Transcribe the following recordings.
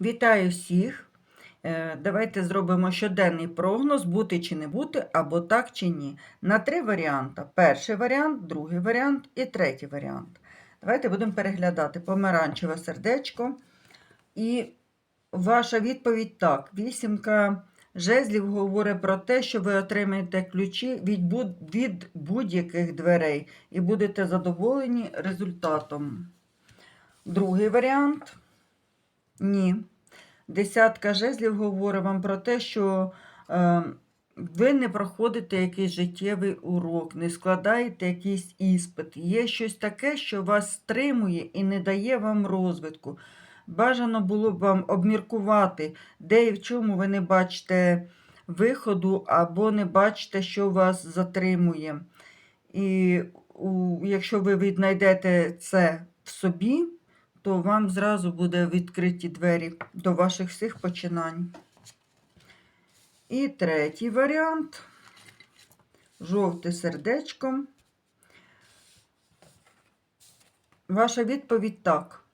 Вітаю всіх! Е, Давайте зробимо щоденний прогноз, бути чи не бути, або так чи ні. На три варіанти. Перший варіант, другий варіант і третій варіант. Давайте будемо переглядати помаранчеве сердечко. І ваша відповідь так. Вісімка жезлів говорить про те, що ви отримаєте ключі від буд- від будь-яких дверей і будете задоволені результатом. Другий варіант. Ні. Десятка жезлів говорить вам про те, що е, ви не проходите якийсь життєвий урок, не складаєте якийсь іспит. Є щось таке, що вас стримує і не дає вам розвитку. Бажано було б вам обміркувати, де і в чому ви не бачите виходу, або не бачите, що вас затримує. І у, якщо ви віднайдете це в собі, то вам зразу буде відкриті двері до ваших всіх починань. І третій варіант. Жовте сердечко. Ваша відповідь так.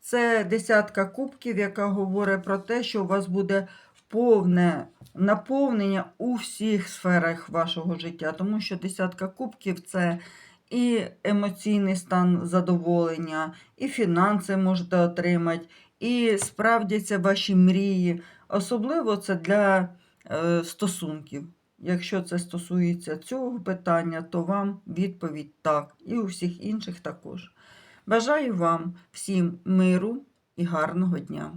Це десятка кубків, яка говорить про те, що у вас буде повне наповнення у всіх сферах вашого життя. Тому що десятка кубків це і емоційний стан задоволення, і фінанси можете отримати, і справдяться ваші мрії. Особливо це для е, стосунків. Якщо це стосується цього питання, то вам відповідь так, і у всіх інших також. Бажаю вам всім миру і гарного дня!